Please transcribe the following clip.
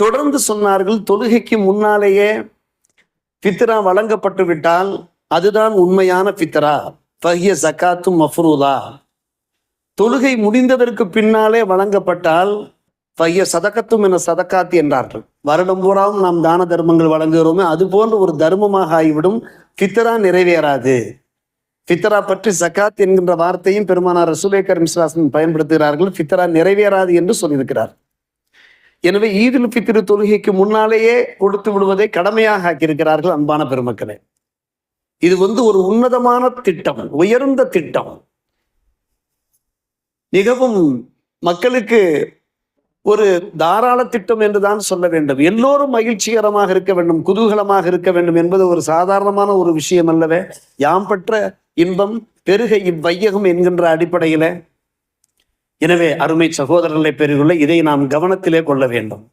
தொடர்ந்து சொன்னார்கள் தொழுகைக்கு முன்னாலேயே ஃபித்ரா வழங்கப்பட்டு விட்டால் அதுதான் உண்மையான ஃபித்ரா. பகிய சக்காத்தும் மஃப்ரூதா தொழுகை முடிந்ததற்கு பின்னாலே வழங்கப்பட்டால் பைய சதக்கத்தும் என சதக்காத்து என்றார்கள். வருடம் பூராவும் நாம் தான தர்மங்கள் வழங்குகிறோமே அது போன்ற ஒரு தர்மமாக ஆகிவிடும். ஃபித்ரா நிறைவேறாது. ஃபித்ரா பற்றி சக்காத் என்கின்ற வார்த்தையும் பெருமானார் ரசூலே கரீம் பயன்படுத்துகிறார்கள். ஃபித்ரா நிறைவேறாது என்று சொல்லியிருக்கிறார். எனவே ஈதுல் பித்திரு தொழுகைக்கு முன்னாலேயே கொடுத்து விடுவதை கடமையாக ஆக்கியிருக்கிறார்கள் அன்பான பெருமக்களே. இது வந்து ஒரு உன்னதமான திட்டம் உயர்ந்த திட்டம். மிகவும் மக்களுக்கு ஒரு தாராள திட்டம் என்றுதான் சொல்ல வேண்டும். எல்லோரும் மகிழ்ச்சிகரமாக இருக்க வேண்டும் குதூகலமாக இருக்க வேண்டும் என்பது ஒரு சாதாரணமான ஒரு விஷயம் அல்லவே. யாம் பெற்ற இன்பம் பெருக இவ்வையகம் என்கின்ற அடிப்படையில எனவே அருமை சகோதரர்களை பெருகுள்ள இதை நாம் கவனத்திலே கொள்ள வேண்டும்.